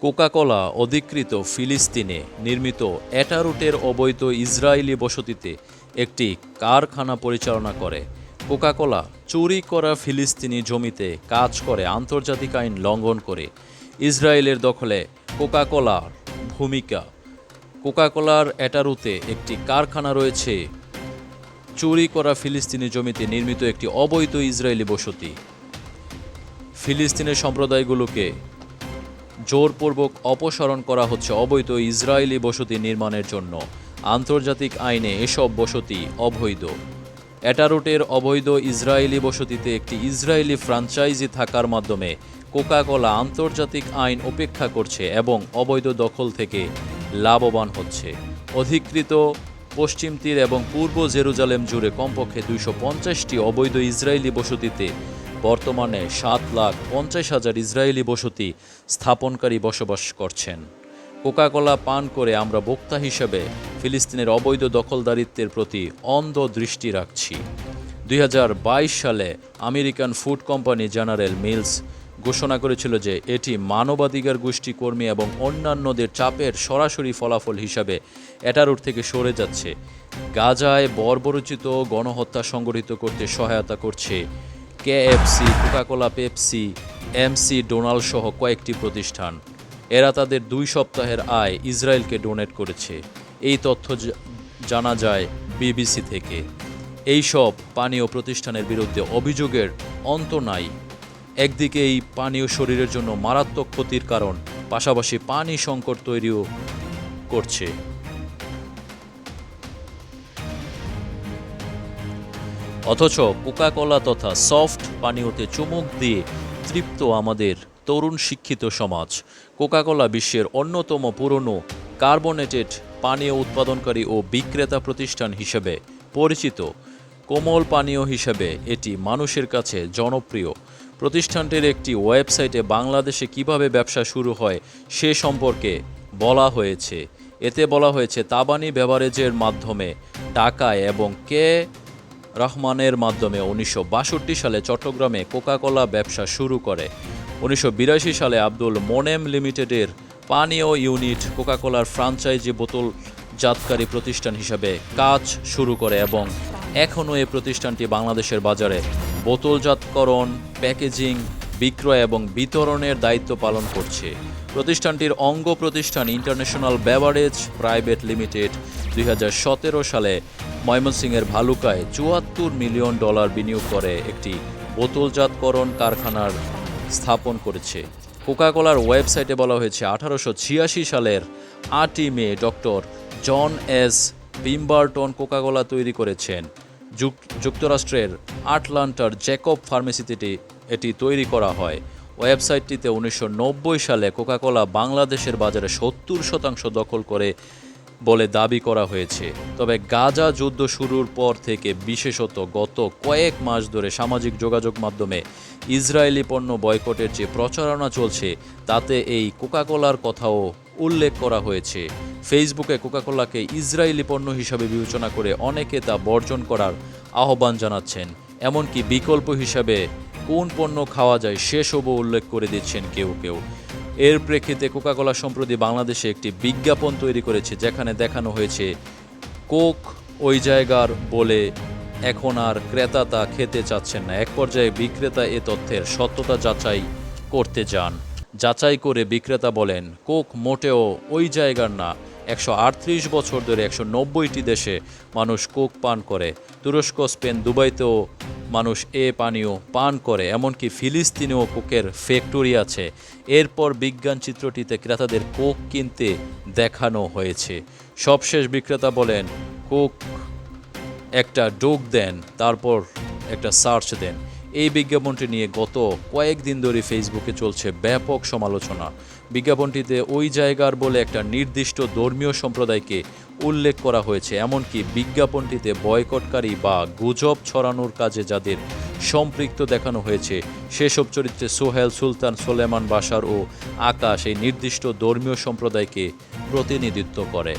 Coca Cola অধিকৃত ফিলিস্তিনে নির্মিত অ্যাটারুটের অবৈধ ইসরায়েলি বসতিতে একটি কারখানা পরিচালনা করে। কোকাকোলা চুরি করা ফিলিস্তিনি জমিতে কাজ করে আন্তর্জাতিক আইন লঙ্ঘন করে। ইসরায়েলের দখলে কোকাকোলার ভূমিকা। কোকাকোলার অ্যাটারুতে একটি কারখানা রয়েছে। চুরি করা ফিলিস্তিনি জমিতে নির্মিত একটি অবৈধ ইসরায়েলি বসতি। ফিলিস্তিনের সম্প্রদায়গুলোকে জোরপূর্বক অপসারণ করা হচ্ছে অবৈধ ইসরায়েলি বসতি নির্মাণের জন্য। আন্তর্জাতিক আইনে এসব বসতি অবৈধ। অ্যাটারুটের অবৈধ ইসরায়েলি বসতিতে একটি ইসরায়েলি ফ্রাঞ্চাইজি থাকার মাধ্যমে কোকাকোলা আন্তর্জাতিক আইন উপেক্ষা করছে এবং অবৈধ দখল থেকে লাভবান হচ্ছে। অধিকৃত পশ্চিম তীর এবং পূর্ব জেরুজালেম জুড়ে কমপক্ষে দুইশো পঞ্চাশটি অবৈধ ইসরায়েলি বসতিতে বর্তমানে সাত লাখ পঞ্চাশ হাজার ইসরায়েলি বসতি স্থাপনকারী বসবাস করছেন। কোকাকোলা পান করে আমরা বক্তা হিসেবে ফিলিস্তিনের অবৈধ দখলদারিত্বের প্রতি অন্ধ দৃষ্টি রাখছি। দু হাজার বাইশ সালে American food company General Mills ঘোষণা করেছিল যে এটি মানবাধিকার গোষ্ঠী কর্মী এবং অন্যান্যদের চাপের সরাসরি ফলাফল হিসাবে অ্যাটারুট থেকে সরে যাচ্ছে। গাজায় বর্বরচিত গণহত্যা সংগঠিত করতে সহায়তা করছে KFC Coca Cola Pepsi McDonald সহ কয়েকটি প্রতিষ্ঠান। এরা তাদের দুই সপ্তাহের আয় ইসরায়েলকে ডোনেট করেছে। এই তথ্য জানা যায় বিবিসি থেকে। এই সব পানীয় প্রতিষ্ঠানের বিরুদ্ধে অভিযোগের অন্ত নাই। একদিকে এই পানীয় শরীরের জন্য মারাত্মক ক্ষতির কারণ, পাশাপাশি পানি সংকট তৈরিও করছে। অথচ কোকাকোলা তথা সফট পানীয়তে চুমুক দিয়ে তৃপ্ত আমাদের তরুণ শিক্ষিত সমাজ। কোকাকোলা বিশ্বের অন্যতম পুরনো কার্বনেটেড পানীয় উৎপাদনকারী ও বিক্রেতা প্রতিষ্ঠান হিসেবে পরিচিত। কোমল পানীয় হিসেবে এটি মানুষের কাছে জনপ্রিয়। প্রতিষ্ঠানটির একটি ওয়েবসাইটে বাংলাদেশে কীভাবে ব্যবসা শুরু হয় সে সম্পর্কে বলা হয়েছে। এতে বলা হয়েছে, তাবানি বেভারেজের মাধ্যমে টাকায় এবং কে রহমানের মাধ্যমে উনিশশো বাষট্টি সালে চট্টগ্রামে কোকাকোলা ব্যবসা শুরু করে। উনিশশো বিরাশি সালে আব্দুল মোনেম লিমিটেডের পানীয় ইউনিট কোকাকোলার ফ্রাঞ্চাইজি বোতল জাতকারী প্রতিষ্ঠান হিসাবে কাজ শুরু করে এবং এখনও এই প্রতিষ্ঠানটি বাংলাদেশের বাজারে বোতলজাতকরণ, প্যাকেজিং, বিক্রয় এবং বিতরণের দায়িত্ব পালন করছে। প্রতিষ্ঠানটির অঙ্গ প্রতিষ্ঠান ইন্টারন্যাশনাল বেভারেজ প্রাইভেট লিমিটেড দুই হাজার সতেরো সালে ময়মনসিংহের ভালুকায় চুয়াত্তর মিলিয়ন ডলার বিনিয়োগ করে একটি বোতলজাতকরণ কারখানার স্থাপন করেছে। কোকাকোলার ওয়েবসাইটে বলা হয়েছে, আঠারোশো ছিয়াশি সালের আটই May doctor John S Pemberton Coca Cola তৈরি করেছেন। যুক- যুক্তরাষ্ট্রের আটলান্টার জ্যাকব ফার্মেসিতে এটি- এটি তৈরি করা হয়। ওয়েবসাইটটিতে উনিশশো নব্বই সালে কোকাকোলা বাংলাদেশের বাজারে সত্তর শতাংশ দখল করে বলে দাবি করা হয়েছে। তবে গাজা যুদ্ধ শুরুর পর থেকে বিশেষত গত কয়েক মাস ধরে সামাজিক যোগাযোগ মাধ্যমে ইসরায়েলি পণ্য বয়কটের যে প্রচারণা চলছে, তাতে এই কোকাকোলার কথাও উল্লেখ করা হয়েছে। ফেসবুকে কোকাকোলাকে ইসরায়েলি পণ্য হিসাবে বিবেচনা করে অনেকে তা বর্জন করার আহ্বান জানাচ্ছেন। এমনকি বিকল্প হিসাবে কোন পণ্য খাওয়া যায় সেসবও উল্লেখ করে দিচ্ছেন কেউ কেউ। এর প্রেক্ষিতে কোকাকোলা সম্প্রতি বাংলাদেশে একটি বিজ্ঞাপন তৈরি করেছে, যেখানে দেখানো হয়েছে, কোক ওই জায়গার বলে এখন আর ক্রেতা তা খেতে চাচ্ছেন না। এক পর্যায়ে বিক্রেতা এ তথ্যের সত্যতা যাচাই করতে যান। যাচাই করে বিক্রেতা বলেন, কোক মোটেও ওই জায়গার না। একশো আটত্রিশ বছর ধরে একশো দেশে মানুষ কোক পান করে। তুরস্ক, স্পেন, দুবাইতেও মানুষ এ পানীয় পান করে, এমনকি ফিলিস্তিনেও কোকের ফ্যাক্টরি আছে। এরপর বিজ্ঞান চিত্রটিতে ক্রেতাদের কোক কিনতে দেখানো হয়েছে। সবশেষ বিক্রেতা বলেন, কোক একটা ডোক দেন, তারপর একটা সার্চ দেন। এই বিজ্ঞাপনটি নিয়ে গত কয়েকদিন ধরে ফেসবুকে চলছে ব্যাপক সমালোচনা। বিজ্ঞাপনটিতে ওই জায়গার বলে একটা নির্দিষ্ট ধর্মীয় সম্প্রদায়কে উল্লেখ করা হয়েছে, এমনকি বিজ্ঞাপনটিতে বয়কটকারী বা গুজব ছড়ানোর কাজে যাদের সম্পৃক্ত দেখানো হয়েছে, সেসব চরিত্রে সোহেল সুলতান, সোলেমান বাসার ও আকাশ এই নির্দিষ্ট ধর্মীয় সম্প্রদায়কে প্রতিনিধিত্ব করে।